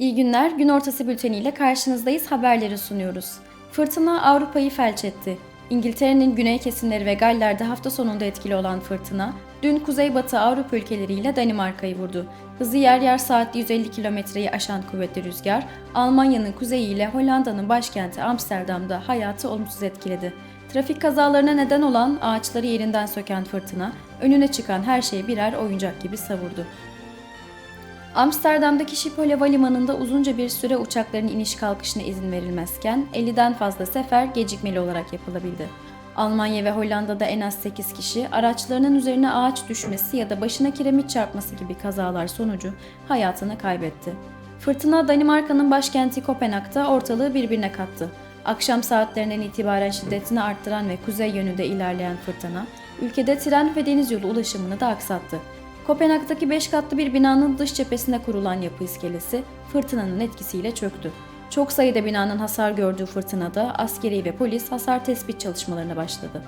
İyi günler, gün ortası bülteniyle karşınızdayız, haberleri sunuyoruz. Fırtına Avrupa'yı felç etti. İngiltere'nin güney kesimleri ve Galler'de hafta sonunda etkili olan fırtına, dün kuzeybatı Avrupa ülkeleriyle Danimarka'yı vurdu. Hızı yer yer saatte 150 kilometreyi aşan kuvvetli rüzgar, Almanya'nın kuzeyi ile Hollanda'nın başkenti Amsterdam'da hayatı olumsuz etkiledi. Trafik kazalarına neden olan ağaçları yerinden söken fırtına, önüne çıkan her şeyi birer oyuncak gibi savurdu. Amsterdam'daki Schiphol Havalimanı'nda uzunca bir süre uçakların iniş kalkışına izin verilmezken 50'den fazla sefer gecikmeli olarak yapılabildi. Almanya ve Hollanda'da en az 8 kişi araçlarının üzerine ağaç düşmesi ya da başına kiremit çarpması gibi kazalar sonucu hayatını kaybetti. Fırtına Danimarka'nın başkenti Kopenhag'da ortalığı birbirine kattı. Akşam saatlerinden itibaren şiddetini arttıran ve kuzey yönünde ilerleyen fırtına, ülkede tren ve deniz yolu ulaşımını da aksattı. Kopenhag'daki 5 katlı bir binanın dış cephesine kurulan yapı iskelesi fırtınanın etkisiyle çöktü. Çok sayıda binanın hasar gördüğü fırtınada askeri ve polis hasar tespit çalışmalarına başladı.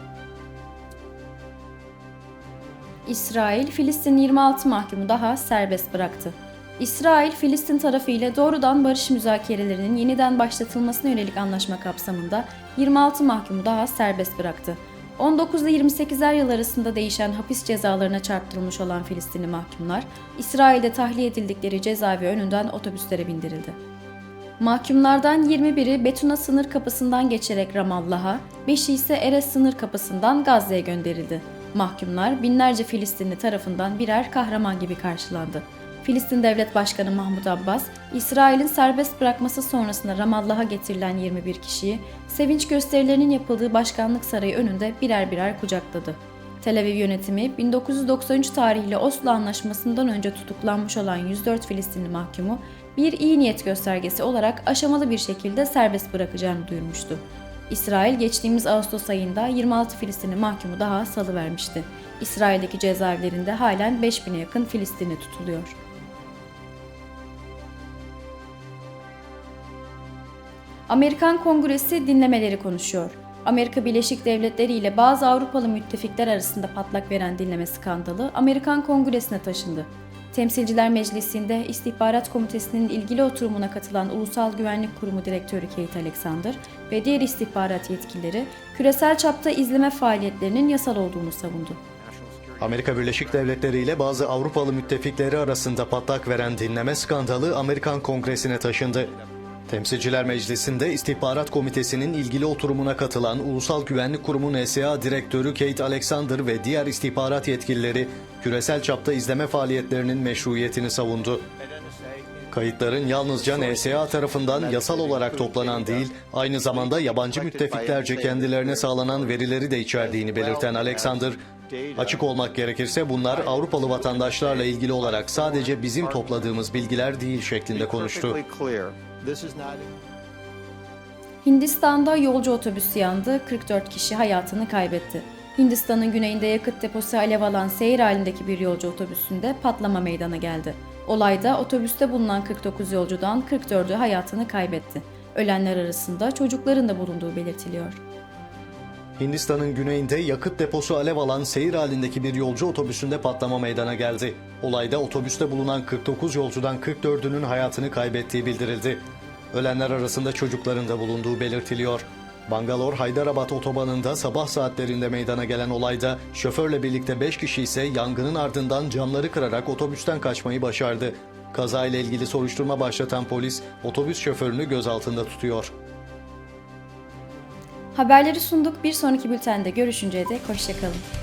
İsrail, Filistin 26 mahkumu daha serbest bıraktı. İsrail, Filistin tarafı ile doğrudan barış müzakerelerinin yeniden başlatılmasına yönelik anlaşma kapsamında 26 mahkumu daha serbest bıraktı. 19 ile 28'er yıl arasında değişen hapis cezalarına çarptırılmış olan Filistinli mahkumlar, İsrail'de tahliye edildikleri cezaevi önünden otobüslere bindirildi. Mahkumlardan 21'i Betuna sınır kapısından geçerek Ramallah'a, 5'i ise Erez sınır kapısından Gazze'ye gönderildi. Mahkumlar binlerce Filistinli tarafından birer kahraman gibi karşılandı. Filistin Devlet Başkanı Mahmut Abbas, İsrail'in serbest bırakması sonrasında Ramallah'a getirilen 21 kişiyi sevinç gösterilerinin yapıldığı başkanlık sarayı önünde birer birer kucakladı. Tel Aviv yönetimi 1993 tarihli Oslo Anlaşması'ndan önce tutuklanmış olan 104 Filistinli mahkumu bir iyi niyet göstergesi olarak aşamalı bir şekilde serbest bırakacağını duyurmuştu. İsrail geçtiğimiz Ağustos ayında 26 Filistinli mahkumu daha salıvermişti. İsrail'deki cezaevlerinde halen 5000'e yakın Filistinli tutuluyor. Amerikan Kongresi dinlemeleri konuşuyor. Amerika Birleşik Devletleri ile bazı Avrupalı müttefikler arasında patlak veren dinleme skandalı Amerikan Kongresi'ne taşındı. Temsilciler Meclisi'nde İstihbarat Komitesi'nin ilgili oturumuna katılan Ulusal Güvenlik Kurumu Direktörü Kate Alexander ve diğer istihbarat yetkilileri küresel çapta izleme faaliyetlerinin yasal olduğunu savundu. Amerika Birleşik Devletleri ile bazı Avrupalı müttefikleri arasında patlak veren dinleme skandalı Amerikan Kongresi'ne taşındı. Temsilciler Meclisi'nde İstihbarat Komitesi'nin ilgili oturumuna katılan Ulusal Güvenlik Kurumu NSA Direktörü Kate Alexander ve diğer istihbarat yetkilileri küresel çapta izleme faaliyetlerinin meşruiyetini savundu. Kayıtların yalnızca NSA tarafından yasal olarak toplanan değil, aynı zamanda yabancı müttefiklerce kendilerine sağlanan verileri de içerdiğini belirten Alexander, açık olmak gerekirse bunlar Avrupalı vatandaşlarla ilgili olarak sadece bizim topladığımız bilgiler değil şeklinde konuştu. Hindistan'da yolcu otobüsü yandı, 44 kişi hayatını kaybetti. Hindistan'ın güneyinde yakıt deposu alev alan seyir halindeki bir yolcu otobüsünde patlama meydana geldi. Olayda otobüste bulunan 49 yolcudan 44'ü hayatını kaybetti. Ölenler arasında çocukların da bulunduğu belirtiliyor. Hindistan'ın güneyinde yakıt deposu alev alan seyir halindeki bir yolcu otobüsünde patlama meydana geldi. Olayda otobüste bulunan 49 yolcudan 44'ünün hayatını kaybettiği bildirildi. Ölenler arasında çocukların da bulunduğu belirtiliyor. Bangalore Hyderabad otobanında sabah saatlerinde meydana gelen olayda şoförle birlikte 5 kişi ise yangının ardından camları kırarak otobüsten kaçmayı başardı. Kazayla ilgili soruşturma başlatan polis otobüs şoförünü gözaltında tutuyor. Haberleri sunduk. Bir sonraki bültende görüşünceye dek hoşçakalın.